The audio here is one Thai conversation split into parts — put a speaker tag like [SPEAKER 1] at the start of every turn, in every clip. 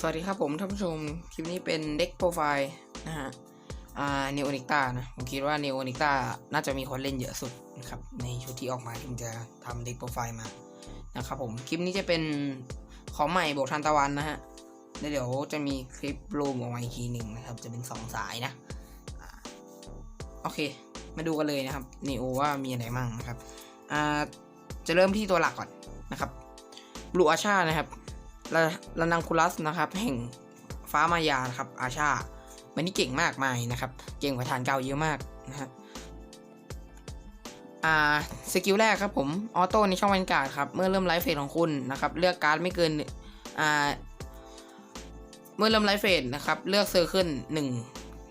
[SPEAKER 1] สวัสดีครับผมท่านผู้ชม คลิปนี้เป็นเด็กโปรไฟล์นะฮะ อ่าเนโอนิกตานะ ผมคิดว่าเนโอนิกตาน่าจะมีคนเล่นเยอะสุดนะครับ ในชุดที่ออกมาที่ผมจะทำเด็กโปรไฟล์มา นะครับผม คลิปนี้จะเป็นของใหม่บวกทันตะวันนะฮะแล้วเดี๋ยวจะมีคลิปรูมออกมาอีกทีหนึ่งนะครับ จะเป็นสองสายนะ โอเค มาดูกันเลยนะครับเนโอว่ามีอะไรมั่งนะครับ อ่า จะเริ่มที่ตัวหลักก่อนนะครับ บลูอาชานะครับ ลาลานังคูลัสนะครับ แห่งฟ้ามายานะครับ อาชามันนี่เก่งมากมายนะครับ เก่งกว่าฐานเก่าเยอะมากนะฮะอ่าสกิลแรกครับผม ออโต้ในช่องแวนการ์ดครับ เมื่อเริ่มไลฟ์เฟสของคุณนะครับ เลือกการ์ดไม่เกินอ่าเมื่อเริ่มไลฟ์เฟสนะครับ เลือกเซอร์เคิลหนึ่ง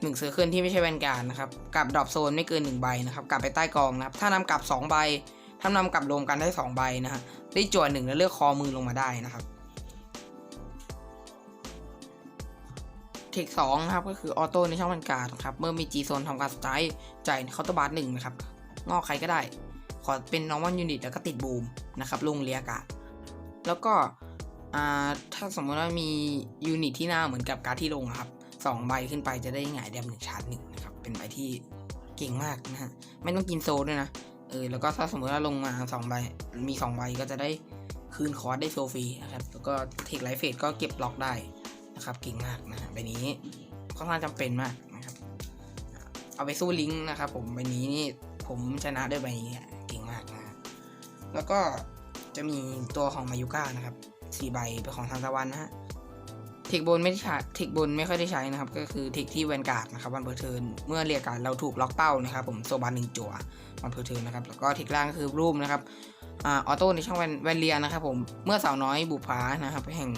[SPEAKER 1] หนึ่งเซอร์เคิลที่ไม่ใช่แวนการ์ดนะครับกับดรอปโซนไม่เกินหนึ่งใบนะครับกลับไปใต้กองนะครับ ถ้านำกลับสองใบ ถ้านำกลับรวมกันได้สองใบนะฮะได้จวดหนึ่งแล้วเลือกคอมือลงมาได้นะครับ เทคสองนะครับก็คือออโต้ในช่องบรรยากาศครับเมื่อมีจีโซนทำการสไตล์จ่ายเคาน์เตอร์บาร์หนึ่งนะครับงอกใครก็ได้ ขอเป็นนอร์มอนยูนิตแล้วก็ติดบูมนะครับลงเรียกาศแล้วก็อ่าถ้าสมมติว่ามียูนิตที่หน้าเหมือนกับการที่ลงครับสองใบขึ้นไปจะได้หงายแดมหนึ่งชาร์จหนึ่งนะครับเป็นใบที่เก่งมากนะฮะไม่ต้องกินโซด้วยนะเออแล้วก็ถ้าสมมติว่าลงมาสองใบมีสองใบก็จะได้คืนคอร์สได้โซฟรีนะครับแล้วก็เทคไลฟ์เฟสก็เก็บล็อกได้ นะครับเก่งมากนะใบนี้ค่อนข้างจำเป็นมากนะครับ เอาไปสู้ลิงก์นะครับ ผมใบนี้นี่ผมชนะด้วยใบนี้เก่งมากนะแล้วก็จะมีตัวของมายุก้านะครับสี่ใบเป็นของทางตะวันนะฮะเทคบนไม่ได้ใช้เทคบนไม่ค่อยได้ใช้นะครับ ก็คือเทคที่แวนการ์ดนะครับวันเบอร์เทิร์นเมื่อเรียกการเราถูกล็อกเป้านะครับ ผมโซบานหนึ่งจั่ววันเบอร์เทิร์นนะครับแล้วก็เทคล่างก็คือรูมนะครับอ่าออโต้ในช่องแวนแวนเลียนะครับ ผมเมื่อสาวน้อยบุพานะครับ แห่ง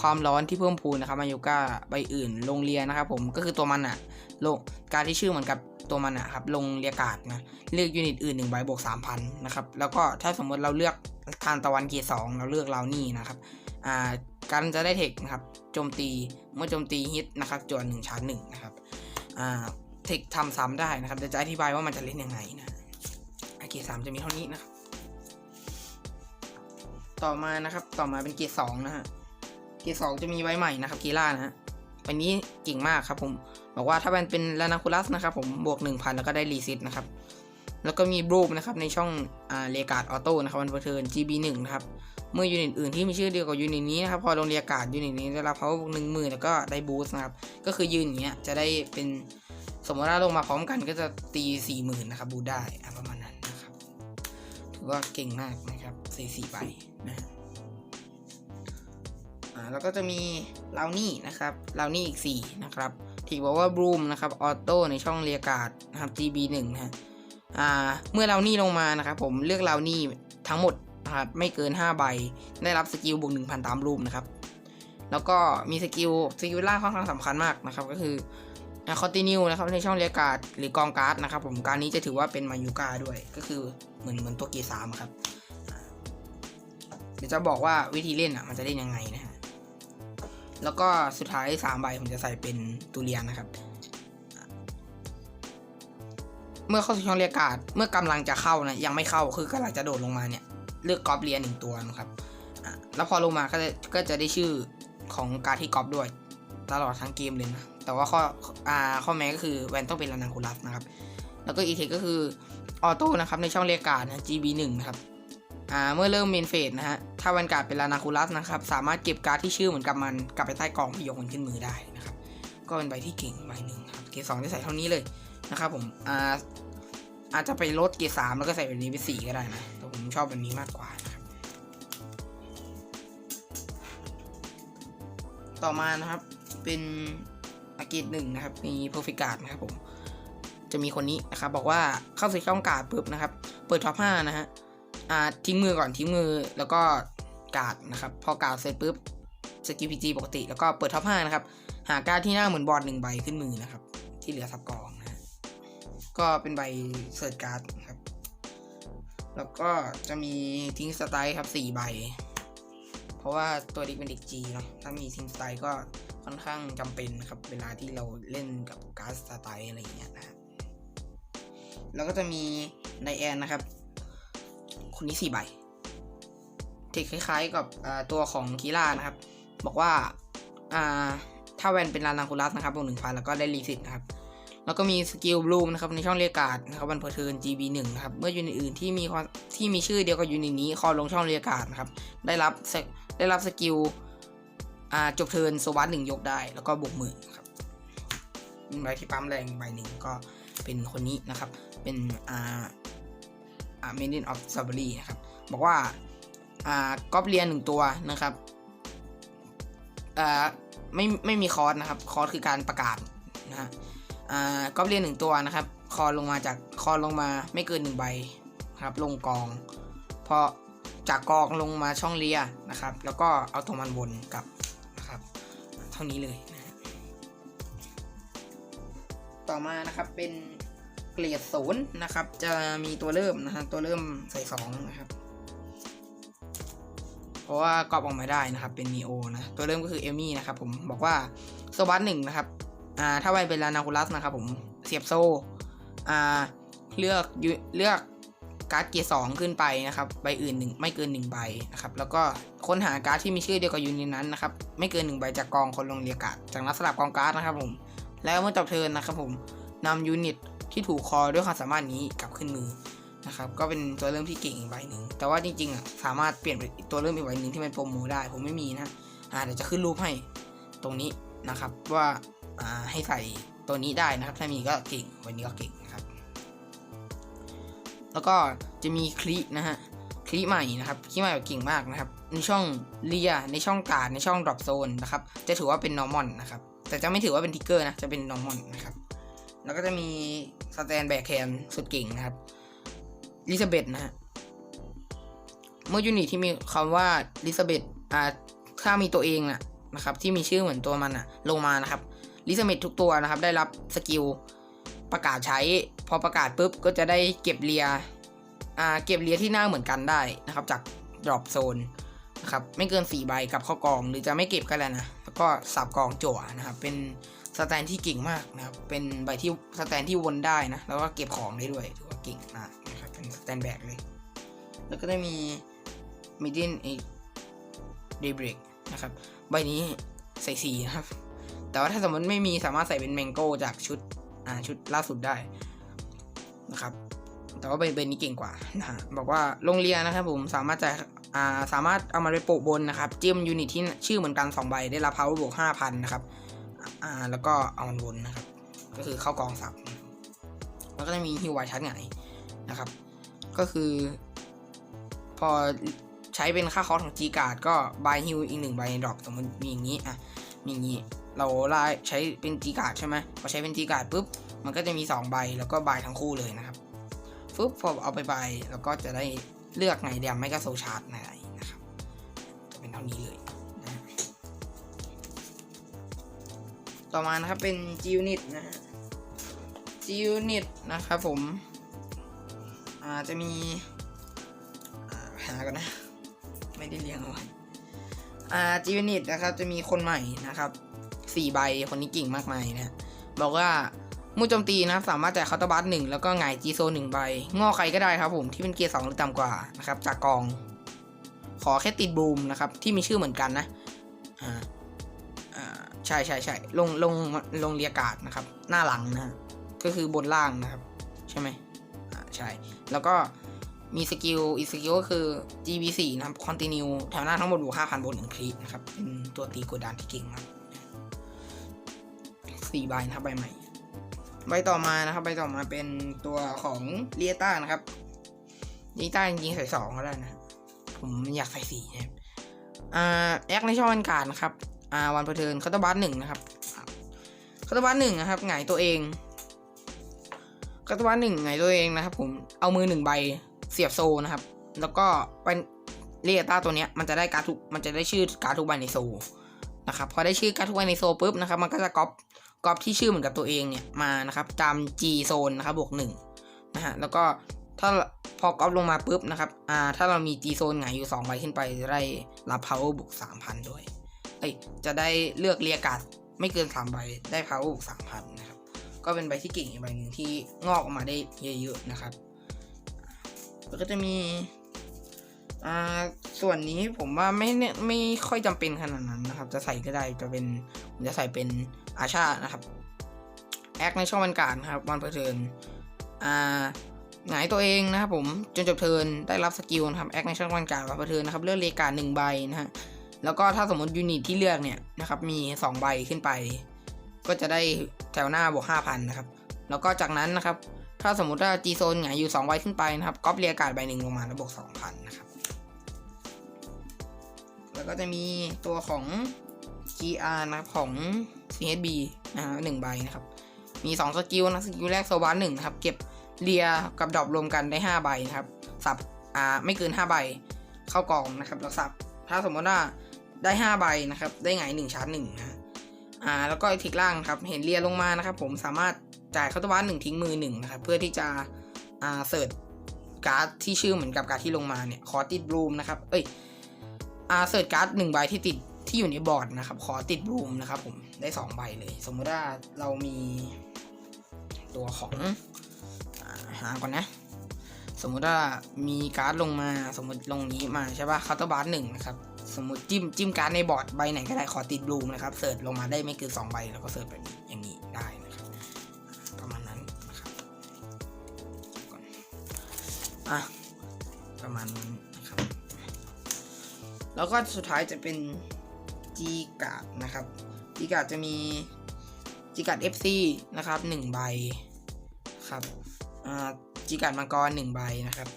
[SPEAKER 1] ความร้อนที่เพิ่มพูนนะครับมายูก้าใบอื่นลงเรียนะครับผมก็คือตัวมันอะลงการที่ชื่อเหมือนกับตัวมันอะครับลงเรียกาดนะเลือกยูนิตอื่นหนึ่งใบบวกสามพันนะครับแล้วก็ถ้าสมมติเราเลือกทานตะวันเกียร์สองเราเลือกลานี่นะครับอ่าการจะได้เทคนะครับโจมตีเมื่อโจมตีฮิตนะครับจวนหนึ่งชาร์จหนึ่งนะครับอ่าเทคทำซ้ำได้นะครับเดี๋ยวจะอธิบายว่ามันจะเล่นยังไงนะอะเกียร์สามจะมีเท่านี้นะครับต่อมานะครับต่อมาเป็นเกียร์สองนะฮะ เกียร์สองจะมีไว้ใหม่นะครับกีล่านะฮะวันนี้เก่งมากครับผมบอกว่าถ้ามันเป็นลานาคูลัสนะครับผมบวก 1,000 แล้วก็ได้รีซิตนะครับ แล้วก็มีบรูมนะครับในช่องเรียกาดออโต้นะครับวันเทิร์น GB 1 นะครับเมื่อยูนิตอื่นที่มีชื่อเดียวกับยูนิตนี้นะครับพอลงเรียกาดยูนิตนี้ได้รับเขาบวกหนึ่งหมื่นแล้วก็ได้บูสต์นะครับก็คือยืนอย่างเงี้ยจะได้เป็นสมมติว่าลงมาพร้อมกันก็จะตีสี่หมื่นนะครับบูได้ประมาณนั้นนะครับถือว่าเก่งมากนะครับสี่สี่ใบนะ อ่าแล้วก็จะมีลาวนี่นะครับลาวนี่อีก 4 นะครับที่บอกว่าบรูมนะครับออโต้ในช่องเรียกาดนะครับ GB 1 นะฮะอ่าเมื่อลาวนี่ลงมานะครับผมเลือกลาวนี่ทั้งหมดนะครับไม่เกิน 5 ใบ ได้รับสกิลบวก1,000 ตามรูมนะครับ แล้วก็มีสกิลสกิลล่าค่อนข้างสำคัญมากนะครับ ก็คือคอนติเนียนะครับในช่องเรียกการ์ดหรือกองการ์ดนะครับ ผมการนี้จะถือว่าเป็นมายูกาด้วย ก็คือเหมือนเหมือนตัวเกียร์สามครับเดี๋ยวจะบอกว่าวิธีเล่นอะมันจะเล่นยังไงนะฮะ แล้วก็สุดท้ายสามใบผมจะใส่เป็นตูเรียนนะครับ เมื่อเข้าสู่ช่องเรียกการ์ดเมื่อกำลังจะเข้านะยังไม่เข้าคือกำลังจะโดดลงมาเนี่ยเลือกกอปเรียนหนึ่งตัวนะครับแล้วพอลงมาก็จะก็จะได้ชื่อของการที่กอปด้วย ตลอดทั้งเกมเลยนะแต่ว่าข้ออ่าข้อแม้ก็คือแวนต้องเป็นลานาคูลัสนะครับ แล้วก็อีเทคก็คือออโต้นะครับในช่องเรียกการ์ดนะ GB 1 นะครับ อ่าเมื่อเริ่มเมนเฟสนะฮะ ถ้าแวนการ์ดเป็นลานาคูลัสนะครับ สามารถเก็บการ์ดที่ชื่อเหมือนกับมัน กลับไปใต้กองพี่ยกมันขึ้นมือได้นะครับ ก็เป็นใบที่เก่งใบหนึ่งครับเกรดสองจะใส่เท่านี้เลยนะครับผมอ่าอาจจะไปลดเกรดสามแล้วก็ใส่แบบนี้เป็นสี่ก็ได้นะ แต่ผมชอบแบบนี้มากกว่านะครับ ต่อมานะครับเป็นอาเกตหนึ่งนะครับมีเพอร์ฟิการ์ดนะครับผม จะมีคนนี้นะครับบอกว่าเข้าสู่ช่องการ์ดปุ๊บนะครับ เปิดท็อปห้านะฮะ อ่าทิ้งมือก่อนทิ้งมือแล้วก็การ์ดนะครับ พอการ์ดเสร็จปุ๊บสกิลพีจีปกติ แล้วก็เปิดท็อปห้านะครับ หาการ์ดที่หน้าเหมือนบอร์ดหนึ่งใบขึ้นมือนะครับ ที่เหลือสับกองนะฮะก็เป็นใบเซิร์ชการ์ดครับ แล้วก็จะมีทิ้งสไตล์ครับสี่ใบ เพราะว่าตัวเด็กเป็นเด็กจีเนาะถ้ามีทิ้งสไตล์ก็ค่อนข้างจำเป็นนะครับ เวลาที่เราเล่นกับการ์ดสไตล์อะไรอย่างเงี้ยนะฮะแล้วก็จะมีไดแอนนะครับ คนนี้สี่ใบเทคคล้ายๆกับตัวของคีล่านะครับ บอกว่าถ้าแวนเป็นลานาคูลัสนะครับบวกหนึ่งพันแล้วก็ได้รีสิตนะครับ แล้วก็มีสกิลบลูมนะครับในช่องเรียกการ์ดนะครับวันเพอร์เทิร์น GB 1 นะครับเมื่อยูนิตอื่นที่มีที่มีชื่อเดียวกับยูนิตนี้คอลงช่องเรียกการ์ดนะครับได้รับได้รับสกิลจบเทิร์นโซบัสหนึ่งยกได้ แล้วก็บวกหมื่นครับใบที่ปั๊มแรงใบหนึ่งก็เป็นคนนี้นะครับ เป็นอ่า อ่า Maiden of s a b e r y นะครับบอกว่าอ่ากอบเรียนหนึ่งตัวนะครับอ่าไม่ไม่มีคอร์สนะครับคอร์สคือการประกาศนะฮะอ่ากอบเรียนหนึ่งตัวนะครับ คอลงมาจากคอลงมาไม่เกินหนึ่งใบครับลงกองพอจากกองลงมาช่องเลียนะครับ แล้วก็เอาตัวมันวนกลับนะครับ เท่านี้เลยนะต่อมานะครับเป็น เกรดศูนย์นะครับ จะมีตัวเริ่มนะฮะตัวเริ่มใส่สองนะครับ เพราะว่ากรอบออกมาได้นะครับ เป็นมีโอนะ ตัวเริ่มก็คือเอมี่นะครับผมบอกว่าโซบัสหนึ่งนะครับอ่าถ้าไวเป็นลานาคูลัสนะครับผมเสียบโซอ่าเลือกยูเลือกการ์ดเกียร์สองขึ้นไปนะครับใบอื่นหนึ่งไม่เกินหนึ่งใบนะครับแล้วก็ค้นหาการ์ดที่มีชื่อเดียวกับยูนิตนั้นนะครับไม่เกินหนึ่งใบจากกองคนลงเรียกการ์ดจากนักสลับกองการ์ดนะครับผมแล้วเมื่อจบเทิร์นนะครับผมนำยูนิต ที่ถูกคอด้วยความสามารถนี้กลับขึ้นมือนะครับก็เป็นตัวเริ่มที่เก่งอีกใบหนึ่งแต่ว่าจริงๆอะสามารถเปลี่ยนตัวเริ่มอีกใบหนึ่งที่เป็นโปรโมได้ผมไม่มีนะอ่าเดี๋ยวจะขึ้นรูปให้ตรงนี้นะครับว่าอ่าให้ใส่ตัวนี้ได้นะครับ ถ้ามีก็เก่งวันนี้ก็เก่งนะครับแล้วก็จะมีคลินะฮะคลิใหม่นะครับคลิใหม่เก่งมากนะครับในช่องเลียในช่องการ์ดในช่องดรอปโซนนะครับจะถือว่าเป็นนอร์มอนนะครับแต่จะไม่ถือว่าเป็นทิกเกอร์นะจะเป็นนอร์มอนนะครับ แล้วก็จะมีสแตนแบกแคนสุดเก่งนะครับลิซาเบธนะฮะเมื่อยูนิตที่มีคำว่าลิซาเบธอ่าถ้ามีตัวเองนะนะครับ ที่มีชื่อเหมือนตัวมันอะลงมานะครับลิซาเบธทุกตัวนะครับ ได้รับสกิลประกาศใช้ พอประกาศปุ๊บก็จะได้เก็บเลียอ่าเก็บเลียที่หน้าเหมือนกันได้นะครับ จากดรอปโซนนะครับไม่เกิน4ใบกับข้ากองหรือจะไม่เก็บก็แล้วนะแล้วก็สับกองจั่วนะครับเป็น สแตนที่เก่งมากนะครับ เป็นใบที่สแตนที่วนได้นะ แล้วก็เก็บของได้ด้วยถือว่าเก่งมากนะครับ เป็นสแตนแบกเลย แล้วก็ได้มีมิดเดิลเอกเดย์เบรกนะครับ ใบนี้ใส่สีนะครับ แต่ว่าถ้าสมมติไม่มีสามารถใส่เป็นแมงโก้จากชุด อ่า ชุดล่าสุดได้นะครับ แต่ว่าใบใบนี้เก่งกว่านะฮะบอกว่าโรงเรียนนะครับผมสามารถจะอ่าสามารถเอามาไปโปะบนนะครับจิ้มยูนิตที่ชื่อเหมือนกัน2ใบได้รับ power บวก5,000 นะครับ อ่า แล้วก็เอามันวนนะครับ ก็คือเข้ากองสับแล้วก็จะมีฮิวไวชัดไงนะครับ ก็คือ พอใช้เป็นค่าคอสของ G card ก็บายฮิวอีกหนึ่งใบดรอปสมมติมีอย่างนี้อะมีอย่างนี้เราไล่ใช้เป็น G card ใช่ไหมพอใช้เป็น G card ปุ๊บมันก็จะมี 2 ใบแล้วก็บายทั้งคู่เลยนะครับฟึบพอเอาไปใบแล้วก็จะได้เลือกไงเดียมไม่ก็โซชาร์ตไหนนะครับจะเป็นเท่านี้เลย ต่อมานะครับเป็น G unit นะฮะ G unit นะครับผมอาจะมีหากันนะ ไม่ได้เรียงเอาไว้อ่า G unit นะครับจะมีคนใหม่นะครับสี่ใบคนนี้เก่งมากมายนะบอกว่ามูโจมตีนะครับสามารถจ่ายคาตอร์บัสหนึ่งแล้วก็หงจีโซหนึ่งใบงอใครก็ได้ครับผมที่เป็นเกียร์สองหรือต่ำกว่านะครับจากกอง ขอแค่ติดบูมนะครับที่มีชื่อเหมือนกันนะอ่า ใช่ใช่ใช่ลงลงลงเรียกาดนะครับ หน้าหลังนะก็คือบนล่างนะครับ ใช่ไหมอ่าใช่แล้วก็มีสกิลอีกสกิลก็คือ GB4 นะครับ Continue แถวหน้าทั้งหมดบวก5,000บนหนึ่งคลิกนะครับ เป็นตัวตีกดดันที่เก่งมากสี่ใบนะครับใบใหม่ ใบต่อมานะครับ ใบต่อมาเป็นตัวของเลียต้านะครับเลียต้าจริงๆใส่สองก็ได้นะ ผมอยากใส่สี่นะครับอ่าแอคในช่องวันการนะครับ อ่าวันประเทินคาตาบัสหนึ่งนะครับคาตาบัสหนึ่งนะครับหงายตัวเองคาตาบัสหนึ่งหงายตัวเองนะครับผมเอามือหนึ่งใบเสียบโซนะครับ แล้วก็เป็นเลียต้าตัวเนี้ยมันจะได้การทุกมันจะได้ชื่อการทุกใบในโซนะครับพอได้ชื่อการทุกใบในโซปุ๊บนะครับ มันก็จะก๊อปก๊อปที่ชื่อเหมือนกับตัวเองเนี่ยมานะครับตาม G โซนนะครับบวกหนึ่งนะฮะแล้วก็ถ้าพอก๊อปลงมาปุ๊บนะครับอ่าถ้าเรามี G โซนหงายอยู่2ใบขึ้นไปจะได้รับ power บวก3,000 ด้วย เอ้ยจะได้เลือกเรียการ์ดไม่เกิน3ใบได้ power บวก3,000นะครับก็เป็นใบที่เก่งอีกใบหนึ่งที่งอกออกมาได้เยอะๆนะครับแล้วก็จะมีอ่าส่วนนี้ผมว่าไม่เนี่ยไม่ค่อยจำเป็นขนาดนั้นนะครับ จะใส่ก็ได้จะเป็นผมจะใส่เป็นอาชานะครับแอคในช่องวันการครับวันเปิดเทินอ่าหงายตัวเองนะครับผมจนจบเทินได้รับสกิลนะครับแอคในช่องวันการวันเปิดเทินนะครับเลือกเลกาหนึ่งใบนะฮะ แล้วก็ถ้าสมมติยูนิตที่เลือกเนี่ยนะครับมีสองใบขึ้นไป ก็จะได้แถวหน้าบวกห้าพันนะครับแล้วก็จากนั้นนะครับถ้าสมมติว่าจีโซนหงายอยู่ 2 ใบขึ้นไปนะครับก๊อปเรียกาดใบหนึ่งลงมาแล้วบวก2,000นะครับแล้วก็จะมีตัวของ GR นะครับของ CHB นะฮะหนึ่งใบนะครับมี 2 สกิลนะสกิลแรกโซบาร์หนึ่งนะครับเก็บเรียกับดรอปรวมกันได้ 5 ใบนะครับสับอ่าไม่เกิน 5 ใบเข้ากองนะครับแล้วสับถ้าสมมติว่า ได้ 5 ใบนะครับ ได้ไงหนึ่งชาร์จหนึ่งนะอ่าแล้วก็ทิกล่างครับ เห็นเรียลงมานะครับ ผมสามารถจ่ายเข้าตัวบ้านหนึ่งทิ้งมือหนึ่งนะครับ เพื่อที่จะอ่าเสิร์ชการ์ดที่ชื่อเหมือนกับการ์ดที่ลงมาเนี่ยขอติดบลูมนะครับ เอ้ยอ่าเสิร์ชการ์ดหนึ่งใบที่ติดที่อยู่ในบอร์ดนะครับ ขอติดบลูมนะครับ ผมได้สองใบเลย สมมติว่าเรามีตัวของอหาก่อนนะ สมมุติว่ามีการ์ดลงมาสมมติลงนี้มาใช่ป่ะคาน์ตบาร์หนึ่งนะครับ สมมติจิ้มจิ้มการในบอร์ดใบไหนก็ได้ขอติดบลูมนะครับเสิร์ชลงมาได้ไม่เกินสองใบแล้วก็เสิร์ชแบบนี้อย่างนี้ได้นะครับประมาณนั้นนะครับอะประมาณนั้นนะครับ แล้วก็สุดท้ายจะเป็นจีกาดนะครับจีกาดจะมีจีกาด FC นะครับหนึ่งใบครับอ่าจีกาดมังกรหนึ่งใบนะครับ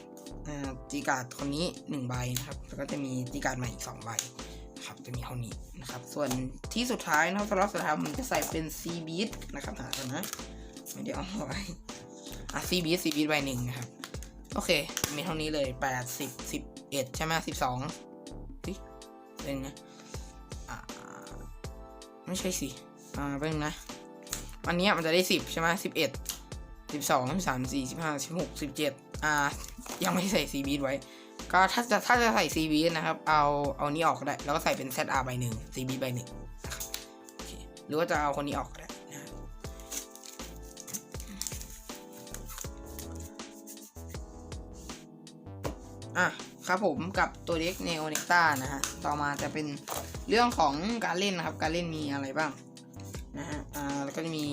[SPEAKER 1] จีการ์ดคนนี้หนึ่งใบนะครับแล้วก็จะมีจีการ์ดใหม่อีกสองใบนะครับจะมีเท่านี้นะครับ ส่วนที่สุดท้ายนะครับสำหรับสุดท้ายผมจะใส่เป็นซีบีทนะครับหากันนะไม่ได้เอาไว้อะซีบีทซีบีทใบหนึ่งนะครับ โอเค มีเท่านี้เลยแปดสิบสิบเอ็ดใช่ไหมสิบสองสิเป็นไงอ่าไม่ใช่สิอ่าเป็นนะอันนี้มันจะได้สิบใช่ไหมสิบเอ็ดสิบสองสิบสามสี่สิบห้าสิบหกสิบเจ็ดอ่า ยังไม่ใส่ซีบีไว้ ก็ถ้าจะถ้าจะใส่ซีบีนะครับ เอาเอานี้ออกก็ได้ แล้วก็ใส่เป็น ZR ใบหนึ่ง CB ใบหนึ่งหรือว่าจะเอาคนนี้ออกก็ได้นะอะครับผมกับตัวเด็กเนโอเนต้านะฮะ ต่อมาจะเป็นเรื่องของการเล่นนะครับ การเล่นมีอะไรบ้างนะฮะ อ่า แล้วก็จะมี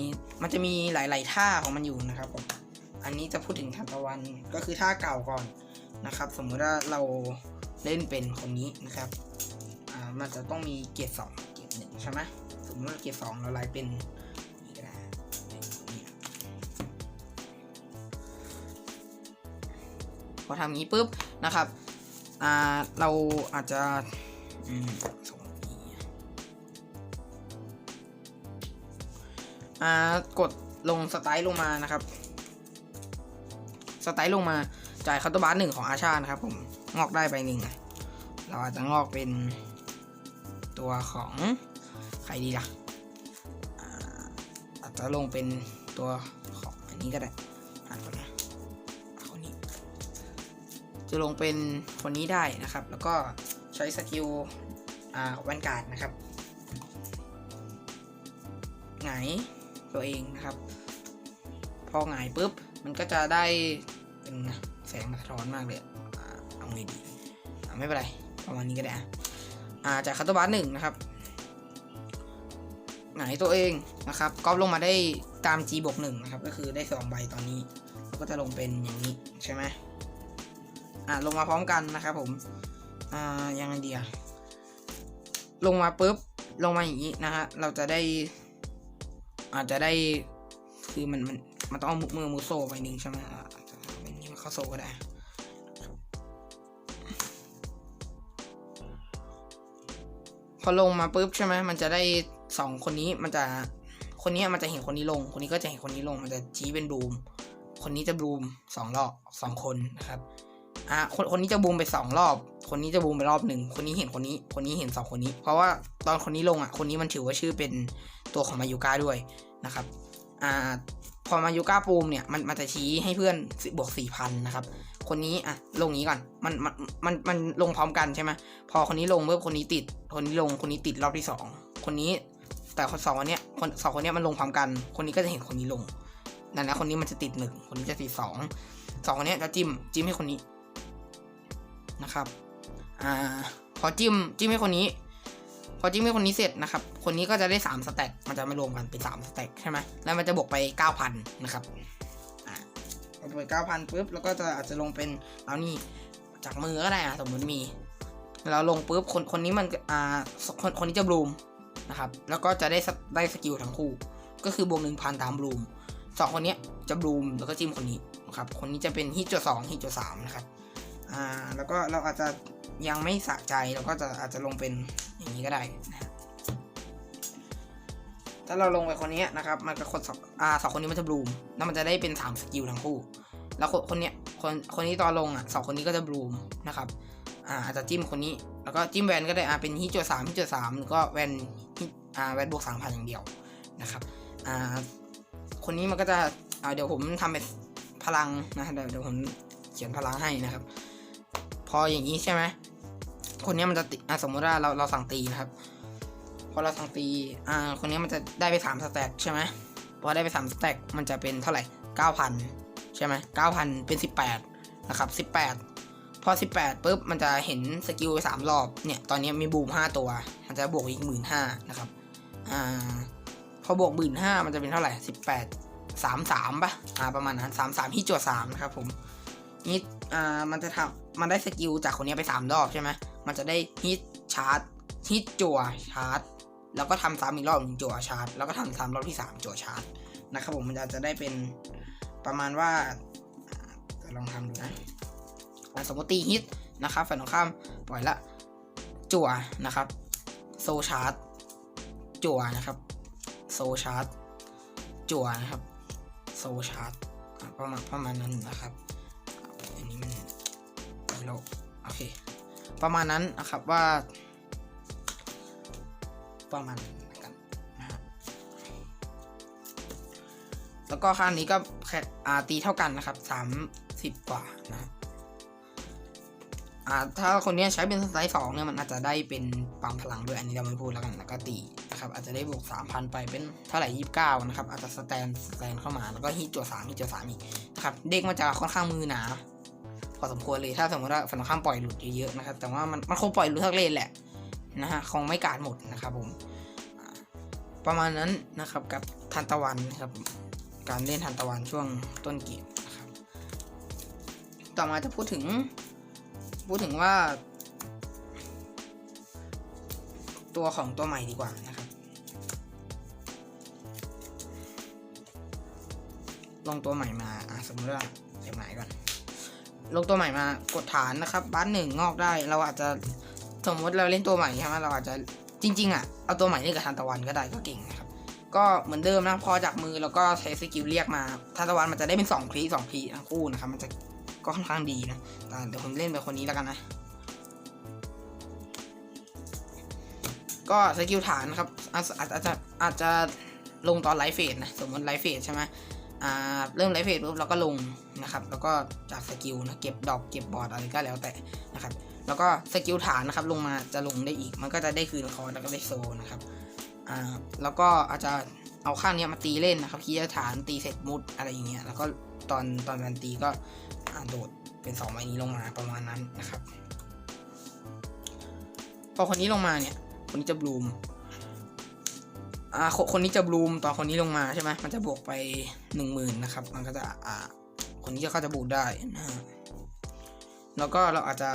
[SPEAKER 1] มันจะมีหลาย ๆ ท่าของมันอยู่นะครับผม อันนี้จะพูดถึงทานตะวันก็คือท่าเก่าก่อนนะครับ สมมุติว่าเราเล่นเป็นคนนี้นะครับอ่ามันจะต้องมีเกียร์สองเกียร์หนึ่งใช่ไหมสมมติว่าเกียร์สองเราไล่เป็นนี่ก็ได้เป็นพอทำงี้ปุ๊บนะครับอ่าเราอาจจะอืมส่งนี้อ่ากดลงสไตล์ลงมานะครับ สไตล์ลงมาจ่ายคาร์ตบาร์หนึ่งของอาชานะครับผมงอกได้ไปหนึ่งเราอาจจะงอกเป็นตัวของใครดีล่ะอ่าอาจจะลงเป็นตัวของอันนี้ก็ได้อ่านก่อนนะคนนี้ จะลงเป็นคนนี้ได้นะครับ แล้วก็ใช้สกิลอ่าแวนการ์ดนะครับหงายตัวเองนะครับ พอหงายปุ๊บ มันก็จะได้ เป็นแสงสะท้อนมากเลยอเอาไงดีอ่าไม่เป็นไรประมาณนี้ก็ได้อะอ่าจากคัตเตอร์บาร์หนึ่งนะครับหงายตัวเองนะครับก๊อปลงมาได้ตาม G บวกหนึ่งนะครับ ก็คือได้สองใบตอนนี้แล้วก็จะลงเป็นอย่างนี้ใช่ไหมอ่าลงมาพร้อมกันนะครับผมอ่ายังไงดีอะลงมาปุ๊บลงมาอย่างนี้นะฮะเราจะได้ อาจจะได้คือมันมันมันต้องเอามือมือโซ่ไปหนึ่งใช่ไหมอ่า เข้าโซก็ได้พอลงมาปุ๊บใช่ไหมมันจะได้สองคนนี้มันจะคนนี้มันจะเห็นคนนี้ลง คนนี้ก็จะเห็นคนนี้ลง มันจะชี้เป็นบูม คนนี้จะบูมสองรอบสองคนนะครับ อะคนคนนี้จะบูมไปสองรอบ คนนี้จะบูมไปรอบหนึ่ง คนนี้เห็นคนนี้ คนนี้เห็นสองคนนี้ เพราะว่าตอนคนนี้ลงอะ คนนี้มันถือว่าชื่อเป็นตัวของมายูก้าด้วยนะครับ อ่า พอมายูก้าปูมเนี่ยมันมันจะชี้ให้เพื่อนบวกสี่พันนะครับคนนี้อะลงนี้ก่อนมันมันมันมันลงพร้อมกันใช่ไหมพอคนนี้ลงเมื่อคนนี้ติด คนนี้ลงคนนี้ติดรอบที่สองคนนี้แต่คนสองคนเนี้ยคนสองคนเนี้ยมันลงพร้อมกัน คนนี้ก็จะเห็นคนนี้ลงนั่นนะคนนี้มันจะติดหนึ่งคนนี้จะติดสองสองคนเนี้ยจะจิ้มจิ้มให้คนนี้นะครับอ่าพอจิ้มจิ้มให้คนนี้ อจิ้มให้คนนี้เสร็จนะครับ คนนี้ก็จะได้สามสแต็กมันจะไม่รวมกันเป็นสามสแต็กใช่ไหมแล้วมันจะบวกไปเก้าพันนะครับอ่าพอไปเก้าพันปุ๊บแล้วก็จะอาจจะลงเป็นเอานี่จากมือก็ได้อะสมมติมีเราลงปุ๊บคนคนนี้มันอ่าคนคนนี้จะบลูมนะครับแล้วก็จะได้ได้สกิลทั้งคู่ ก็คือบวกหนึ่งพันตามบลูมสองคนนี้จะบลูมแล้วก็จิ้มคนนี้นะครับคนนี้จะเป็นฮิตจุดสองฮิตจุดสามนะครับอ่าแล้วก็เราอาจจะ ยังไม่สะใจเราก็จะอาจจะลงเป็นอย่างนี้ก็ได้นะครับถ้าเราลงไปคนนี้นะครับ มันก็คนสองอ่าสองคนนี้มันจะบลูมแล้วมันจะได้เป็นสามสกิลทั้งคู่ แล้วคนนเนี้ยคนคนนี้ตอนลงอะสองคนนี้ก็จะบลูมนะครับอ่าอาจจะจิ้มคนนี้ แล้วก็จิ้มแวนก็ได้อ่าเป็นฮิจุดสามฮิจุดสามก็แวนฮิตอ่าแวนบวกสามพันอย่างเดียวนะครับอ่าคนนี้มันก็จะอ่าเดี๋ยวผมทำเป็นพลังนะเดี๋ยวเดี๋ยวผมเขียนพลังให้นะครับ ออย่างนี้ใช่ไหมคนนี้มันจะติอ่าสมมติว่าเราเราสั่งตีนะครับ พอเราสั่งตีอ่าคนนี้มันจะได้ไปสามสแต็กใช่ไหมพอได้ไปสามสแต็กมันจะเป็นเท่าไหร่เก้าพันใช่ไหมเก้าพันเป็นสิบแปดนะครับสิบแปดพอ 18ปุ๊บมันจะเห็นสกิลสามรอบเนี่ยตอนนี้มีบูม5ตัว มันจะบวกอีกหมื่นห้านะครับอ่าพอบวกหมื่นห้ามันจะเป็นเท่าไหร่18 33ป่ะอ่าประมาณนั้น33ที่จวด3นะครับผมนี่ อ่ามันจะทำมันได้สกิลจากคนนี้ไป3รอบใช่ไหมมันจะได้ฮิตชาร์จฮิตจั่วชาร์จแล้วก็ทำซ้ำอีกรอบหนึ่งจั่วชาร์จแล้วก็ทำซ้ำรอบที่ 3จั่วชาร์จนะครับผมมันจะจะได้เป็นประมาณว่าจะลองทำดูนะสมมติตีฮิตนะครับฝ่ายตรงข้ามปล่อยละจั่วนะครับโซชาร์จจั่วนะครับโซชาร์จจั่วนะครับโซชาร์จประมาณประมาณนั้นนะครับ อันนี้มันโลโอเค ประมาณนั้นนะครับว่า ประมาณนั้นแล้วกันนะฮะแล้วก็ข้างนี้ก็แค่อาตีเท่ากันนะครับสามสิบกว่านะอ่าถ้าคนนี้ใช้เป็นสไตล์สองเนี่ยมันอาจจะได้เป็นปั๊มพลังด้วยอันนี้เราไม่พูดแล้วกันแล้วก็ตีนะครับอาจจะได้บวกสามพันไปเป็นเท่าไหร่ยี่สิบเก้านะครับอาจจะสแตนสแตนเข้ามาแล้วก็ฮิตจั่วสามฮิตจั่วสามอีกนะครับเด็กมันจะค่อนข้างมือหนา อสมควรเลยถ้าสมมติว่าฝั่งตรงข้ามปล่อยหลุดเยอะๆนะครับแต่ว่ามันมันคงปล่อยหลุดทั้งเลนแหละนะฮะคงไม่การหมดนะครับผมประมาณนั้นนะครับกับทันตะวันครับการเล่นทันตะวันช่วงต้นเกมนะครับต่อมาจะพูดถึง พูดถึงว่า ตัวของตัวใหม่ดีกว่านะครับ ลงตัวใหม่มาอะสมมติว่าเดี๋ยวไหนก่อน ลงตัวใหม่มากดฐานนะครับบ้านหนึ่งงอกได้ เราอาจจะสมมติเราเล่นตัวใหม่ใช่ไหมเราอาจจะจริง ๆอะเอาตัวใหม่เล่นกับทานตะวันก็ได้ก็เก่งนะครับก็เหมือนเดิมนะพอจากมือแล้วก็ใช้สกิลเรียกมาทานตะวันมันจะได้เป็นสองคลีสองคลีทั้งคู่นะครับมันจะก็ค่อนข้างดีนะอ่เดี๋ยวผมเล่นไปคนนี้แล้วกันนะ ก็สกิลฐานนะครับอาจจะอาจจะลงตอนไลฟ์เฟสนะสมมติไลฟ์เฟสใช่ไหม เริ่มไลฟ์เฟสปุ๊บเราก็ลงนะครับ แล้วก็จากสกิลนะเก็บดอกเก็บบอร์ดอะไรก็แล้วแต่นะครับ แล้วก็สกิลฐานนะครับลงมาจะลงได้อีก มันก็จะได้คืนคอแล้วก็ได้โซนะครับอ่าแล้วก็อาจจะเอาข้างนี้มาตีเล่นนะครับคีย์ฐานตีเสร็จมุดอะไรอย่างเงี้ยแล้วก็ตอนตอนการตีก็โดดเป็นสองใบนี้ลงมาประมาณนั้นนะครับ พอคนนี้ลงมาเนี่ยคนนี้จะบลูม อ่าคนนี้จะบลูมต่อคนนี้ลงมาใช่ไหมมันจะบวกไปหนึ่งหมื่นนะครับ มันก็จะอ่าคนนี้จะเข้าจะบูดได้นะแล้วก็เราอาจจะ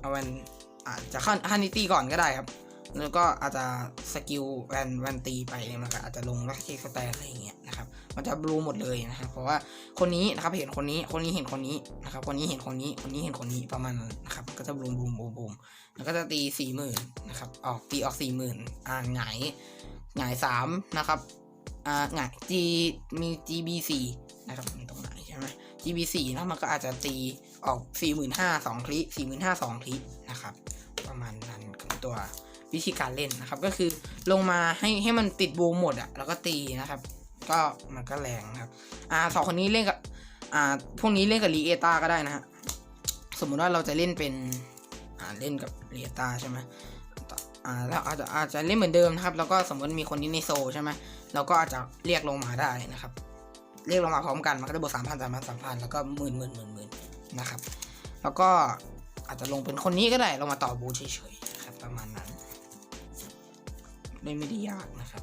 [SPEAKER 1] เอาแวนอาจจะขั้นฮันนิตี้ก่อนก็ได้ครับ แล้วก็อาจจะสกิลแวนแวนตีไปเลยนะครับอาจจะลงลักเช็คสแตนอะไรอย่างเงี้ยนะครับ มันจะบลูหมดเลยนะครับเพราะว่าคนนี้นะครับเห็นคนนี้คนนี้เห็นคนนี้นะครับคนนี้เห็นคนนี้คนนี้เห็นคนนี้ประมาณนั้นนะครับก็จะบลูมบลูมบลูมบลูมแล้วก็จะตีสี่หมื่นนะครับออกตีออกสี่หมื่นอ่าหงายหงายสามนะครับอ่าหงาย G มี GB สี่นะครับมันตรงไหนใช่ไหม GB สี่นะมันก็อาจจะตีออกสี่หมื่นห้าสองคลิสี่หมื่นห้าสองคลินะครับประมาณนั้นตัววิธีการเล่นนะครับ ก็คือลงมาให้ให้มันติดบูมหมดอะแล้วก็ตีนะครับ ก็มันก็แรงนะครับ อ่าสองคนนี้เล่นกับ อ่า พวกนี้เล่นกับลีเอตาก็ได้นะฮะ สมมุติว่าเราจะเล่นเป็น อ่า เล่นกับลีเอตาใช่ไหมอ่าแล้วอาจจะอาจจะเล่นเหมือนเดิมนะครับ แล้วก็สมมติมีคนนี้ในโซใช่ไหมเราก็อาจจะเรียกลงมาได้นะครับ เรียกลงมาพร้อมกันมันก็จะบวกสามพันสามพันสามพันแล้วก็หมื่นหมื่นหมื่นหมื่นนะครับ แล้วก็อาจจะลงเป็นคนนี้ก็ได้เรามาต่อบูเฉยๆนะครับประมาณนั้น ไม่ไม่ได้ยากนะครับ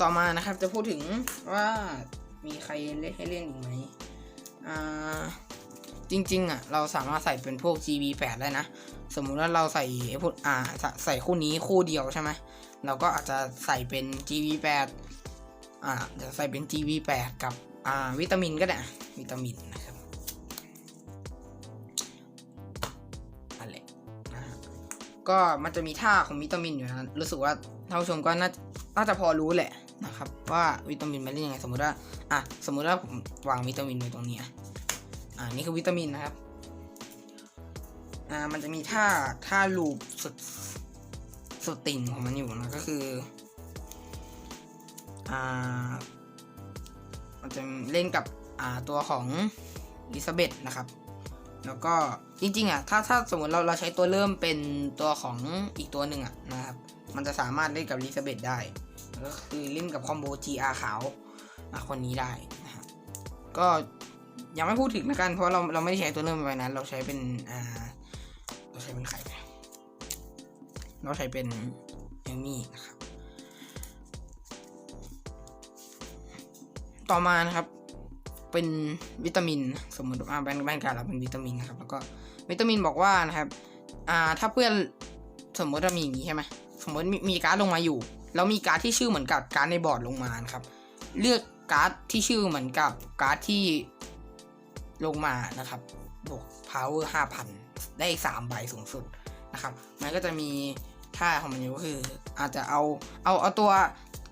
[SPEAKER 1] ต่อมานะครับจะพูดถึงว่ามีใครเล่นให้เล่นอีกไหมอ่าจริงๆอะเราสามารถใส่เป็นพวก GB8 ได้นะ สมมุติว่าเราใส่ไอ้พวกอ่าใส่คู่นี้คู่เดียวใช่ไหมเราก็อาจจะใส่เป็น GB8 อ่าจะใส่เป็น GB8 กับอ่าวิตามินก็ได้วิตามินนะครับอะไรนะก็มันจะมีท่าของวิตามินอยู่นะรู้สึกว่าท่านผู้ชมก็น่าน่าจะพอรู้แหละ นะครับว่าวิตามินมันเล่นยังไงสมมุติว่าอะสมมุติว่าผมวางวิตามินไว้ตรงนี้อะอ่านี่คือวิตามินนะครับอ่ามันจะมีท่าท่าลูปสุดสุดติ่งของมันอยู่นะก็คืออ่ามันจะเล่นกับอ่าตัวของลิซาเบธนะครับ แล้วก็จริงๆอะถ้าถ้าสมมติเราเราใช้ตัวเริ่มเป็นตัวของอีกตัวหนึ่งอะนะครับ มันจะสามารถเล่นกับลิซาเบธได้ ก็คือเล่นกับคอมโบ GR ขาวอะคนนี้ได้นะครับก็ยังไม่พูดถึงนะกันเพราะเราเราไม่ได้ใช้ตัวเริ่มไปนั้นเราใช้เป็นอ่าเราใช้เป็นใครเราใช้เป็นเอมี่นะครับต่อมานะครับเป็นวิตามิน สมมติว่าแบนแบนการเราเป็นวิตามินนะครับแล้วก็วิตามินบอกว่านะครับอ่าถ้าเพื่อนสมมติว่ามีอย่างนี้ใช่ไหมสมมติมีมีการ์ดลงมาอยู่ แล้วมีการ์ดที่ชื่อเหมือนกับการ์ดในบอร์ดลงมาครับ เลือกการ์ดที่ชื่อเหมือนกับการ์ดที่ลงมานะครับบวก power 5,000 ได้อีก3ใบสูงสุดนะครับ มันก็จะมีท่าของมันอยู่ก็คือ อาจจะเอาเอาเอาตัว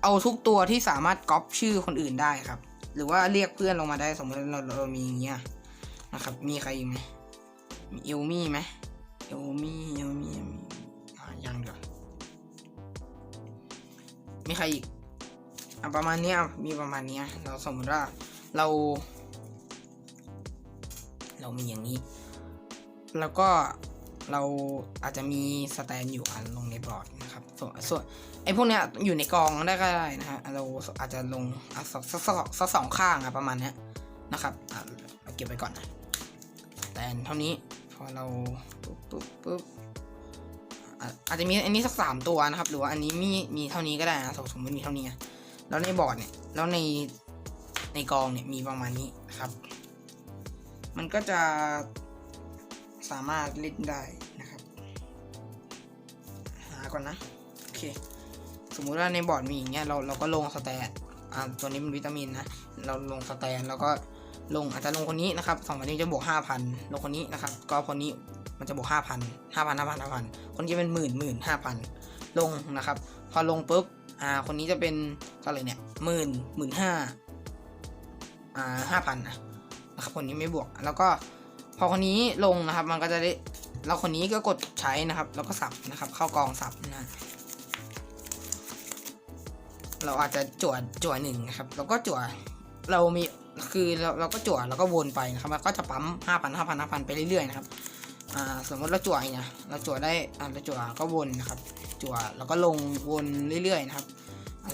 [SPEAKER 1] เอาทุกตัวที่สามารถก๊อปชื่อคนอื่นได้ครับ หรือว่าเรียกเพื่อนลงมาได้สมมติเราเรามีอย่างเงี้ยนะครับ มีใครอีกไหมมีเอลมี่ไหมเอลมี่เอลมี่มีอ่ายังเดี๋ยว มีใครอีกอะประมาณนี้มีประมาณนี้เราสมมติว่าเรา เรามีอย่างนี้ แล้วก็เราอาจจะมีสแตนอยู่อันลงในบอร์ดนะครับส่วนส่วนไอ้พวกเนี้ยอยู่ในกองได้ก็ได้นะฮะเราอาจจะลงอะสักสักสักสองข้างอะประมาณเนี้ยนะครับอะเอาเก็บไว้ก่อนนะแต่เท่านี้พอเราปุ๊บปุ๊บปุ๊บ อาจจะมีอันนี้สักสามตัวนะครับ หรือว่าอันนี้มีมีเท่านี้ก็ได้นะสมมติมีเท่านี้แล้วในบอร์ดเนี่ยแล้วในในกองเนี่ยมีประมาณนี้นะครับ มันก็จะสามารถเล่นได้นะครับ หาก่อนนะโอเคสมมุติว่าในบอร์ดมีอย่างเงี้ยเราเราก็ลงสแตนอ่าตัวนี้เป็นวิตามินนะเราลงสแตนแล้วก็ลงอาจจะลงคนนี้นะครับสองคนนี้จะบวกห้าพันลงคนนี้นะครับ ก็คนนี้ มันจะบวกห้าพันห้าพันห้าพันห้าพันคนนี้เป็นหมื่นหมื่นห้าพันลงนะครับ พอลงปุ๊บอ่าคนนี้จะเป็นเท่าไหร่เนี่ยหมื่นหมื่นห้าอ่าห้าพันนะนะครับคนนี้ไม่บวกแล้วก็พอคนนี้ลงนะครับ มันก็จะได้แล้วคนนี้ก็กดใช้นะครับ แล้วก็สับนะครับ เข้ากองสับนะเราอาจจะจั่วจั่วหนึ่งนะครับแล้วก็จั่วเรามีคือเราเราก็จั่วแล้วก็วนไปนะครับมันก็จะปั๊มห้าพันห้าพันห้าพันไปเรื่อยๆนะครับ อ่าสมมติเราจั่วอย่างเงี้ยเราจั่วได้อ่าเราจั่วก็วนนะครับจั่วแล้วก็ลงวนเรื่อยๆนะครับ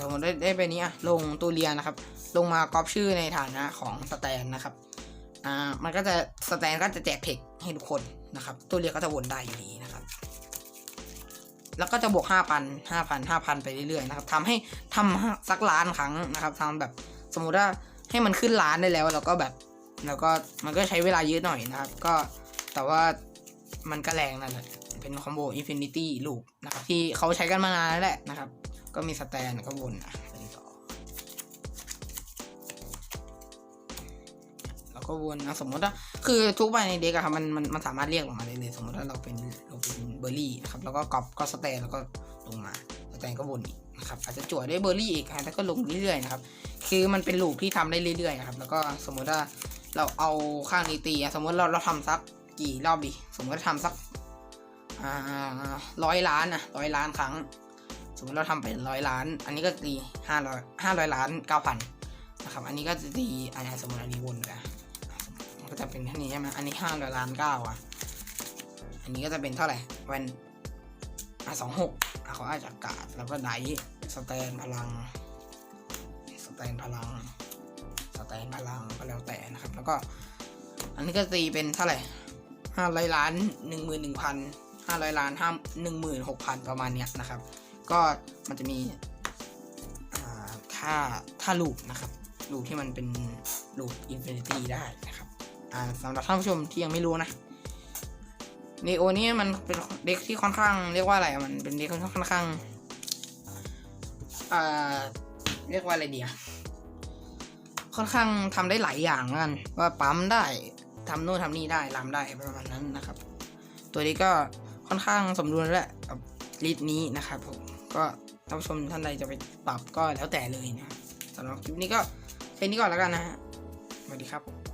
[SPEAKER 1] สมมติได้ได้ไปนี้ลงตัวเรียนนะครับ ลงมาก๊อปชื่อในฐานะของสแตนนะครับอ่ามันก็จะสแตนก็จะแจกเทคให้ทุกคนนะครับ ตัวเรียกก็จะวนได้อยู่ดีนะครับ แล้วก็จะบวกห้าพันห้าพันห้าพันไปเรื่อยๆนะครับทำให้ทำสักล้านครั้งนะครับทำแบบสมมุติว่าให้มันขึ้นล้านได้แล้วแล้วก็แบบแล้วก็มันก็ใช้เวลาเยอะหน่อยนะครับ ก็แต่ว่า มันก็แรงนั่นแหละเป็นคอมโบอินฟินิตี้ลูปนะครับที่เขาใช้กันมานานแล้วแหละนะครับ ก็มีสแตนก็วนอะไปต่อแล้วก็วนนะสมมติว่าคือทุกใบในเด็กอะครับมันมันมันสามารถเรียกลงมาได้เลย สมมติว่าเราเป็นเราเป็นเบอร์รี่นะครับแล้วก็กรอบก็สแตนแล้วก็ลงมาสแตนก็วนอีกนะครับอาจจะจั่วได้เบอร์รี่อีกฮะแล้วก็ลงเรื่อยๆนะครับคือมันเป็นลูปที่ทำได้เรื่อยๆนะครับแล้วก็สมมติว่าเราเอาข้างนี้ตีอะสมมติเราเราทำสัก กี่รอบดี สมมติว่าทำสักร้อยล้านอะร้อยล้านครั้ง สมมติเราทำเป็นร้อยล้าน อันนี้ก็ตีห้าร้อยห้าร้อยล้านเก้าพันนะครับ อันนี้ก็จะตีอันนี้สมมติอันนี้วนไปอะมันก็จะเป็นแค่านี้ใช่ไหมอันนี้ห้าร้อยล้านเก้าอะ อันนี้ก็จะเป็นเท่าไหร่วันอะสองหกเขาอาจจะกาดแล้วก็ไดสแตนพลัง สแตนพลัง สแตนพลังก็แล้วแต่นะครับ แล้วก็ อันนี้ก็ตีเป็นเท่าไหร่ ห้าร้อยล้านหนึ่งหมื่นหนึ่งพันห้าร้อยล้านห้าหนึ่งหมื่นหกพันประมาณเนี้ยนะครับ ก็มันจะมีอ่าท่าท่าลูกนะครับลูกที่มันเป็นลูกอินฟินิตี้ได้นะครับสำหรับท่านผู้ชมที่ยังไม่รู้นะเนโอนี่มันเป็นเด็กที่ค่อนข้างเรียกว่าอะไรมันเป็นเด็กที่ค่อนข้างเรียกว่าอะไรเดียค่อนข้างทำได้หลายอย่างกันว่าปั๊มได้ ทำโน่นทำนี่ได้ลำได้ประมาณนั้นนะครับ ตัวนี้ก็ค่อนข้างสมดุลแล้วแหละกับลีดนี้นะครับผมก็ท่านผู้ชมท่านใดจะไปปรับก็แล้วแต่เลยนะสำหรับคลิปนี้ก็แค่นี้ก่อนแล้วกันนะฮะสวัสดีครับ